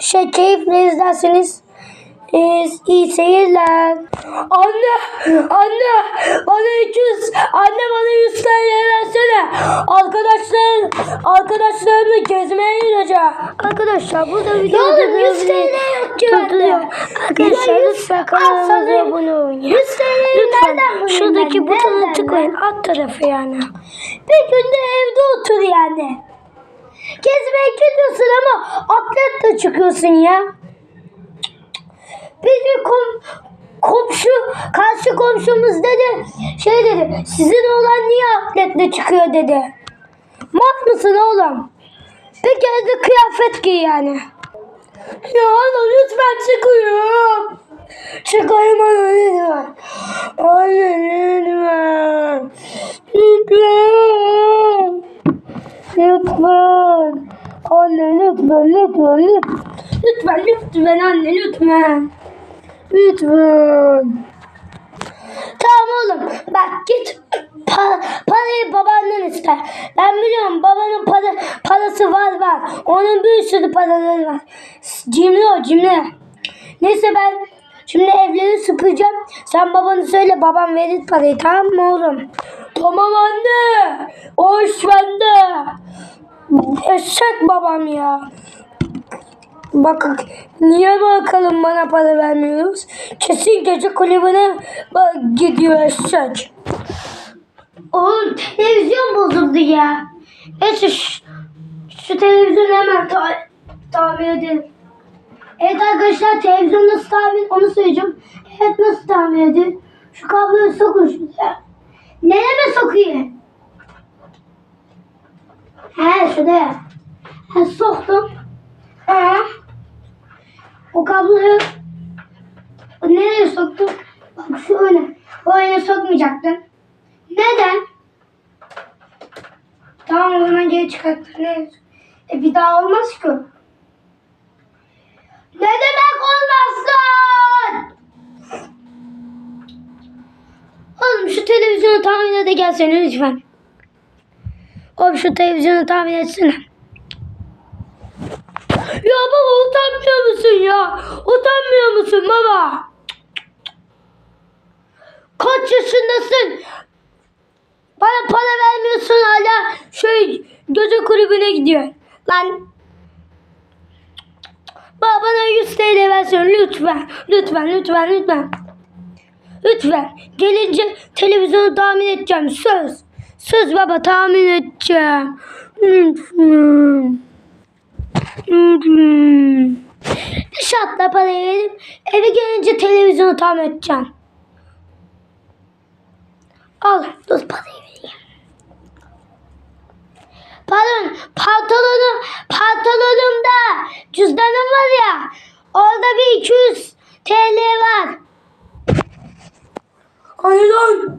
şey keyifle izlerseniz ee, iyi seyirler. Anne, anne, bana 200, anne bana 100 TL versene. Arkadaşlar, arkadaşlarımla gezmeye gideceğim. Arkadaşlar burada video oğlum, 100 TL yok ki bende. Arkadaşlar Ya 100 lütfen al kanalımıza abone olun. 100 TL'yi nereden bulayım şuradaki butona tıklayın. Alt tarafı yani. Bir günde evde otur yani. Gezmeye gidiyorsun ama atletle çıkıyorsun ya. Gün kom, komşu, karşı komşumuz dedi, şey dedi, sizin oğlan niye atletle çıkıyor dedi. Mat mısın oğlum? Kez de kıyafet giy yani. Ya ana lütfen çıkıyorum. Çıkayım ana lütfen. Anne lütfen. Lütfen. Lütfen. Anne lütfen lütfen lütfen. Lütfen lütfen anne lütfen. Lütfen. Tamam oğlum bak git pa- parayı babandan iste. Ben biliyorum babanın para parası var var. Onun bir sürü paraları var. Cimri o cimri. Neyse ben şimdi evleri süpüreceğim. Sen babanı söyle babam verir parayı tamam mı oğlum? Tamam anne. O iş bende. Eşek babam ya. Bak niye bakalım bana para vermiyoruz? Kesin gece kulübüne gidiyor eşek. Oğlum televizyon bozuldu ya. Neyse şu, şu televizyonu hemen ta- tamir edelim. Evet arkadaşlar televizyon nasıl tamir onu söyleyeceğim. Evet nasıl tamir edilir? Şu kabloyu sokun şuraya. Nereye sokayım? He şuraya. He soktum. He. O kabloyu nereye soktum? Bak şu öne. O öne sokmayacaktım. Neden? Tamam o zaman geri çıkarttım. E bir daha olmaz ki. o. Ne demek olmazsın? Oğlum şu televizyonu tahmin ede gelsene lütfen. Oğlum şu televizyonu tahmin etsene. Ya baba utanmıyor musun ya? Utanmıyor musun baba? Kaç yaşındasın? Bana para vermiyorsun hala. Şey gece kulübüne gidiyor. Lan bana 100 TL versin lütfen. Lütfen lütfen lütfen. Lütfen. Gelince televizyonu tahmin edeceğim. Söz. Söz baba tahmin edeceğim. Lütfen. Lütfen. bir şartla parayı verip eve gelince televizyonu tamir edeceğim. Al dur parayı vereyim. Pardon pantolonu pantolonumda cüzdanım var ya orada bir 200 TL var. Hani lan?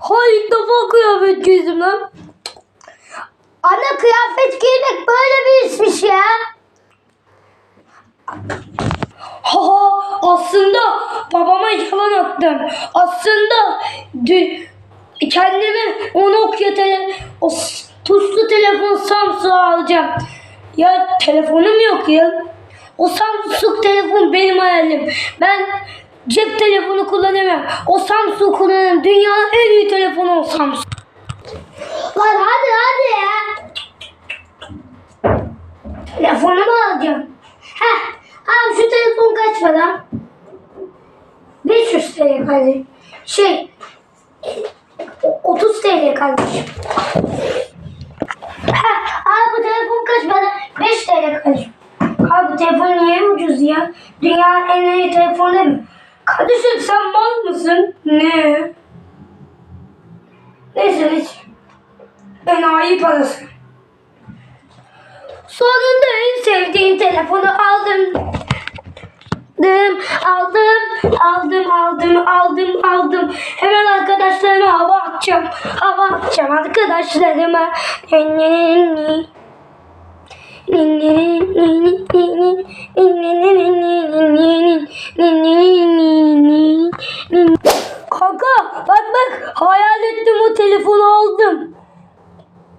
Hayır ilk defa kıyafet giydim lan. Ana kıyafet giymek böyle bir işmiş ya. Ha ha aslında babama yalan attım. Aslında dü- kendime o Nokia tele o tuşlu telefon Samsung alacağım. Ya telefonum yok ya. O Samsung telefon benim hayalim. Ben cep telefonu kullanamıyorum. O Samsung kullanırım. Dünyanın en iyi telefonu o Samsung. Lan hadi hadi ya. Telefonumu alacağım. Heh. Al şu telefon kaç para? 500 TL kardeşim. Şey. o- 30 TL kardeşim. Heh. Al bu telefon kaç para? 5 TL kardeşim. Abi bu telefon niye ucuz ya? Dünyanın en iyi telefonu değil mi? Kardeşim sen mal mısın? Ne? Neyse neyse. Enayi parası. Sonunda en sevdiğim telefonu aldım. Aldım, aldım, aldım, aldım, aldım. Hemen arkadaşlarıma hava atacağım. Hava atacağım arkadaşlarıma. Kanka bak bak hayal ettim o telefonu aldım.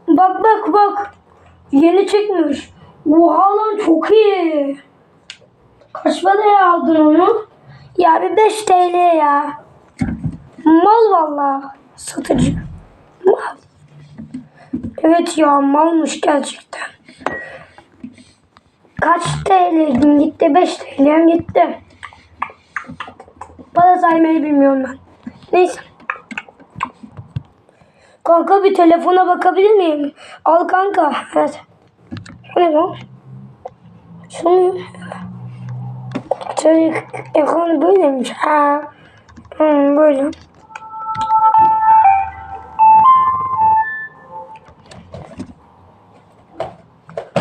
Bak bak bak. Yeni çıkmış. Oha lan çok iyi. Kaç paraya aldın onu? Ya bir 5 TL ya. Mal valla. Satıcı. Mal. Evet ya malmış gerçekten. Kaç TL gitti? 5 TL'm gitti. Para saymayı bilmiyorum ben. Neyse. Kanka bir telefona bakabilir miyim? Al kanka. Evet. Bu ne lan? Açılmıyor. Çocuk ekranı böyleymiş. Ha. Hmm, böyle.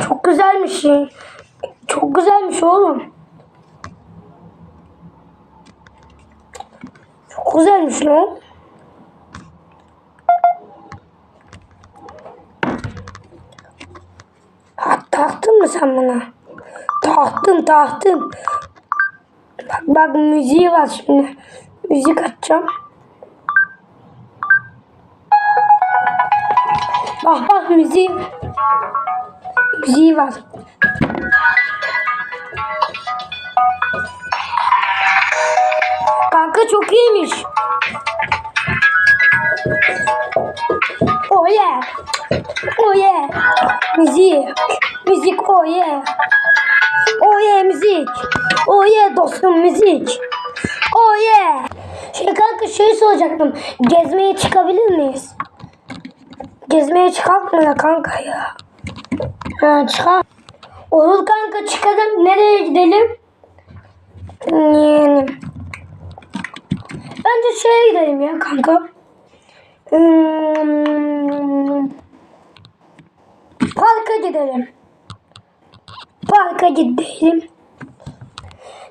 Çok güzelmiş. Çok güzelmiş oğlum. Çok güzelmiş lan. Ha, taktın mı sen buna? Taktım taktım. Bak bak müziği var şimdi. Müzik açacağım. Bak bak müziği. Müziği var. Kanka çok iyiymiş. Oh yeah. Oh yeah. Müzik. Müzik oh yeah. Oh yeah müzik. Oh yeah dostum müzik. Oh yeah. Şey kanka şey soracaktım. Gezmeye çıkabilir miyiz? Gezmeye çıkalım mı kanka ya? Ha çıkar. Olur kanka çıkalım. Nereye gidelim? Yani. Bence şeye gidelim ya kanka. Hmm, parka gidelim. Parka gidelim.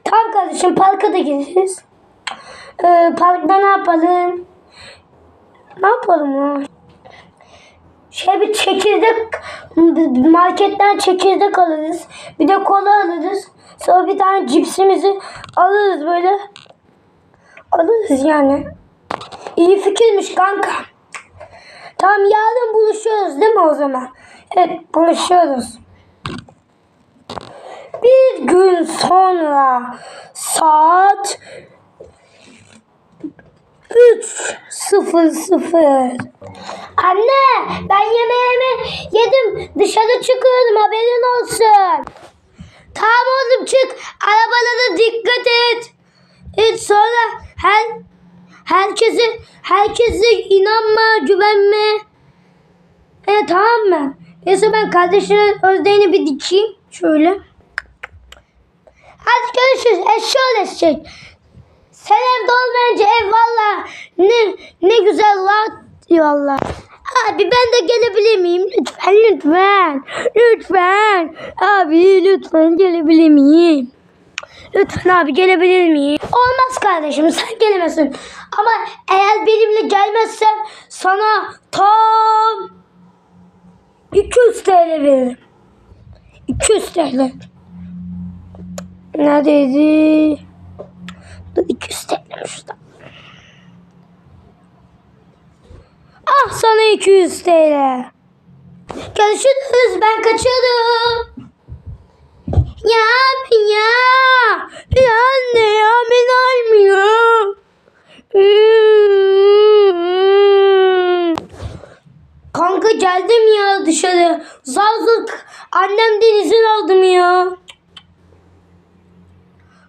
Tamam kardeşim parka da gideriz. Ee, parkta ne yapalım? Ne yapalım ya? Şey bir çekirdek marketten çekirdek alırız. Bir de kola alırız. Sonra bir tane cipsimizi alırız böyle. Alırız yani. İyi fikirmiş kanka. Tamam yarın buluşuyoruz değil mi o zaman? Evet buluşuyoruz. Bir gün sonra saat 3.00 Anne ben yemeğimi yedim. Dışarı çıkıyorum haberin olsun. Tamam oğlum çık. Arabalara dikkat et. Evet sonra her herkese herkese inanma, güvenme. Evet tamam mı? Neyse ben kardeşinin özdeğini bir dikeyim. Şöyle. Hadi görüşürüz. Eşşoğlu eşek. Sen evde olmayınca ev valla ne, ne güzel la valla. Abi ben de gelebilir miyim? Lütfen lütfen. Lütfen. Abi lütfen gelebilir miyim? Lütfen abi gelebilir miyim? Olmaz kardeşim sen gelemezsin. Ama eğer benimle gelmezsen sana tam 200 TL veririm. 200 TL. Neredeydi? Dur 200 TL şurada. Ah sana 200 TL. Görüşürüz ben kaçıyorum. Ya ya. Ya anne ya beni almıyor. Kanka geldim ya dışarı. Zazlık annemden izin aldım ya.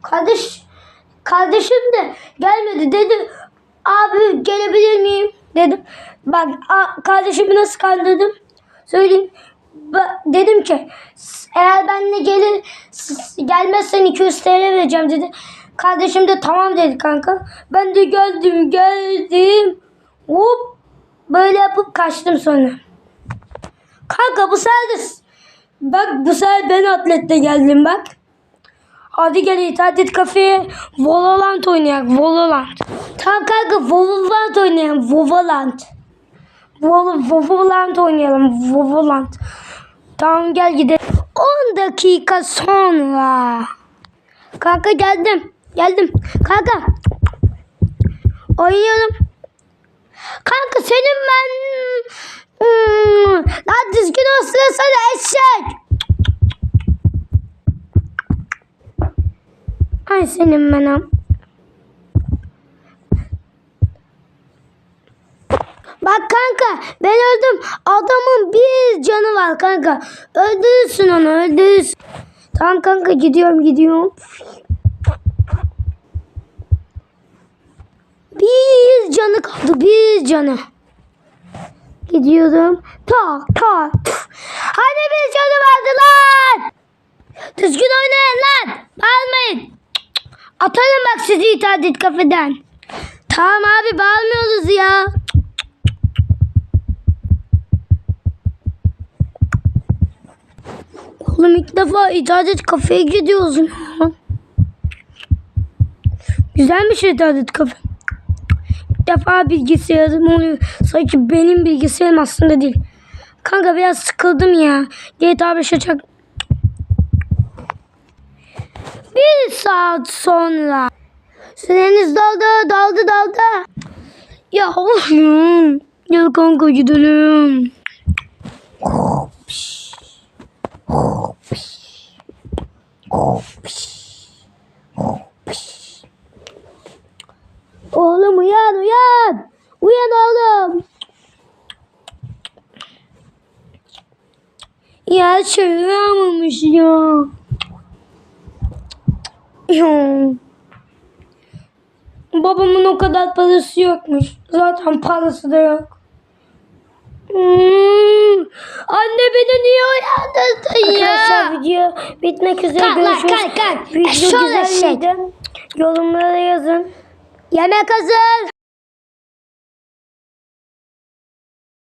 Kardeş kardeşim de gelmedi dedi. Abi gelebilir miyim? Dedim. Bak kardeşimi nasıl kandırdım? Söyleyeyim. Dedim ki "S- eğer benimle gelir gelmezsen 200 TL vereceğim dedi. Kardeşim de tamam dedi kanka. Ben de geldim geldim. Hop böyle yapıp kaçtım sonra. Kanka bu sefer bak bu sefer ben atletle geldim bak. Hadi gel internet kafeye Valorant oynayalım. Valorant. Tamam kanka Valorant oynayalım. Valorant. Vol- Valorant oynayalım. Valorant. Tamam gel gidelim. 10 dakika sonra. Kanka geldim. Geldim. Kanka. Oynuyorum. Kanka senin ben... Hmm. Lan düzgün olsun sana eşek. Ay senin benim. Kanka ben öldüm. Adamın bir canı var kanka. Öldürürsün onu öldürürsün. Tamam kanka gidiyorum gidiyorum. Bir canı kaldı bir canı. Gidiyorum. Tak. tüf. Hani bir canı vardı lan. Düzgün oynayın lan. Bağırmayın. Atarım bak sizi internet kafeden. Tamam abi bağırmıyoruz ya. Oğlum ilk defa internet kafeye gidiyoruz. Güzelmiş internet kafe. İlk defa bilgisayarım oluyor. Sanki benim bilgisayarım aslında değil. Kanka biraz sıkıldım ya. GTA 5 açacak. Bir saat sonra. Süreniz daldı, daldı, daldı. Ya ya. Gel kanka gidelim. Oğlum uyan uyan. Uyan oğlum. Ya çağıramamış ya. Ya. Babamın o kadar parası yokmuş. Zaten parası da yok. Hmm. Anne beni niye uyandırdın ya? Arkadaşlar video bitmek üzere. Kalk Görüşürüz. kalk, kalk. Video Şöyle güzel şey. Yorumlara yazın. Yemek hazır.